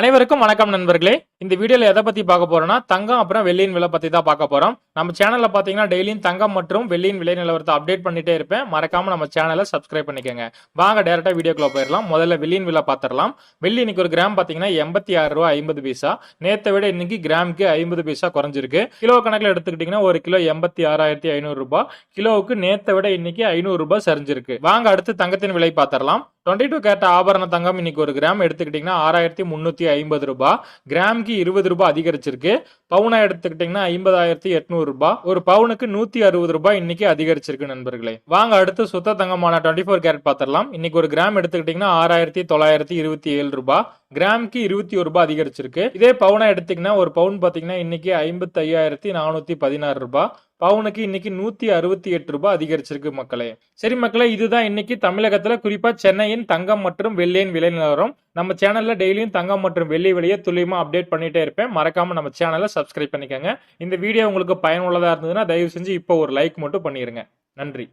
அனைவருக்கும் வணக்கம் நண்பர்களே. இந்த வீடியோல எதை பத்தி பார்க்க போறோம்னா தங்கம் அப்புறம் வெள்ளியின் விலை பத்தி தான் பார்க்க போறோம். நம்ம சேனலில் பார்த்தீங்கன்னா டெய்லியும் தங்கம் மற்றும் வெள்ளியின் விலை நிலவரத்தை அப்டேட் பண்ணிட்டே இருப்பேன். மறக்காம நம்ம சேனலை சப்ஸ்கிரைப் பண்ணிக்கோங்க. வாங்க டேரெக்டாக வீடியோக்குள்ள போயிடலாம். முதல்ல வெள்ளியின் விலை பார்த்துடலாம் வெள்ளி இன்னைக்கு ஒரு கிராம் பார்த்தீங்கன்னா எண்பத்தி ஆறு ரூபா ஐம்பது பைசா. நேற்றை விட இன்னைக்கு கிராமுக்கு ஐம்பது பைசா குறைஞ்சிருக்கு. கிலோ கணக்கில் எடுத்துக்கிட்டீங்கன்னா ஒரு கிலோ எண்பத்தி ஆறாயிரத்தி ஐநூறு ரூபாய். கிலோவுக்கு நேற்றை விட இன்னைக்கு ஐநூறு ரூபாய் சரிஞ்சிருக்கு. வாங்க அடுத்து தங்கத்தின் விலை பார்த்துடலாம் டுவெண்ட்டி டூ கேரட் ஆபரண தங்கம் இன்னைக்கு ஒரு கிராம் எடுத்துக்கிட்டீங்கன்னா ஆறாயிரத்தி முந்நூற்றி ஐம்பது ரூபாய். கிராமுக்கு இருபது ரூபாய் அதிகரிச்சிருக்கு. பவுனா எடுத்துக்கிட்டீங்கன்னா ஐம்பதாயிரத்தி எட்நூறு ரூபாய் ஒரு பவுனுக்கு நூத்தி அறுபது ரூபாய் இன்னைக்கு அதிகரிச்சிருக்கு நண்பர்களே. வாங்க அடுத்து சுத்த தங்கமான டுவெண்ட்டி ஃபோர் கேரட் பாத்திரலாம் இன்னைக்கு ஒரு கிராம் எடுத்துக்கிட்டீங்கன்னா ஆறாயிரத்தி தொள்ளாயிரத்தி இருபத்தி ஏழு ரூபாய் கிராம்க்கு இருபத்தி ஒரு ரூபாய் அதிகரிச்சிருக்கு. இதே பவுனா எடுத்தீங்கன்னா ஒரு பவுன் பார்த்தீங்கன்னா இன்னைக்கு ஐம்பத்தி ஐயாயிரத்தி நானூற்றி பதினாறு ரூபாய். பவுனுக்கு இன்னைக்கு நூத்தி அறுபத்தி எட்டு ரூபாய் அதிகரிச்சிருக்கு மக்களே. சரி மக்களே இதுதான் இன்னைக்கு தமிழகத்துல குறிப்பா சென்னையின் தங்கம் மற்றும் வெள்ளியின் விலை நிலவரம். நம்ம சேனல்ல டெய்லியும் தங்கம் மற்றும் வெள்ளி விலையை துல்லியமா அப்டேட் பண்ணிட்டே இருப்பேன். மறக்காம நம்ம சேனலை சப்ஸ்கிரைப் பண்ணிக்கோங்க. இந்த வீடியோ உங்களுக்கு பயனுள்ளதா இருந்ததுன்னா தயவு செஞ்சு இப்போ ஒரு லைக் மட்டும் பண்ணிருங்க. நன்றி.